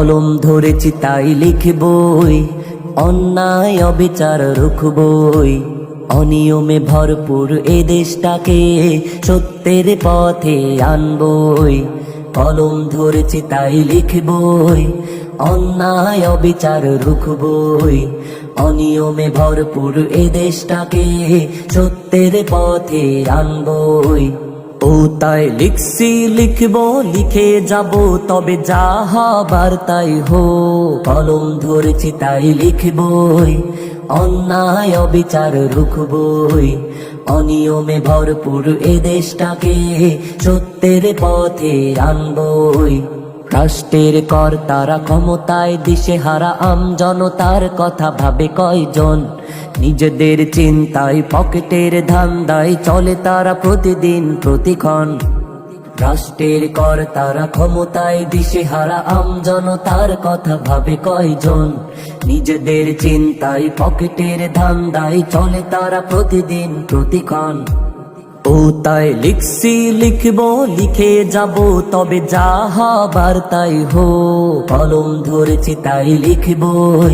কলম ধরেছি, তাই লিখবই। অন্যায় অবিচার রুখবই। অনিয়মে ভরপুর এ দেশটাকে সত্যের পথে আনবই। কলম ধরেছি, তাই লিখবই। অন্যায় অবিচার রুখবই। অনিয়মে ভরপুর এ দেশটাকে সত্যের পথে আনবই। তাই লিখছি, লিখব, লিখে যাব, তবে যা হবার তাই হো কলম ধরেছি, তাই লিখবই, অন্যায় অবিচার রুখবই। অনিয়মে ভরপুর এ দেশটাকে সত্যের পথে আনবই। রাষ্ট্রের কর তারা ক্ষমতায় দিশে হারা আম জনতার কথা ভাবে কয়জন নিজেদের চিন্তায়, পকেটের ধান্দায় চলে তারা প্রতিদিন প্রতিক্ষণ। রাষ্ট্রের কর তারা ক্ষমতায় দিশে হারা আম জনতার কথা ভাবে কয়জন। নিজেদের চিন্তায়, পকেটের ধান্দায় চলে তারা প্রতিদিন প্রতিক্ষণ। ও তাই লিখছি, লিখব, লিখে যাব, তবে যাহা হবার তাই হো কলম ধরেছি তাই লিখবই।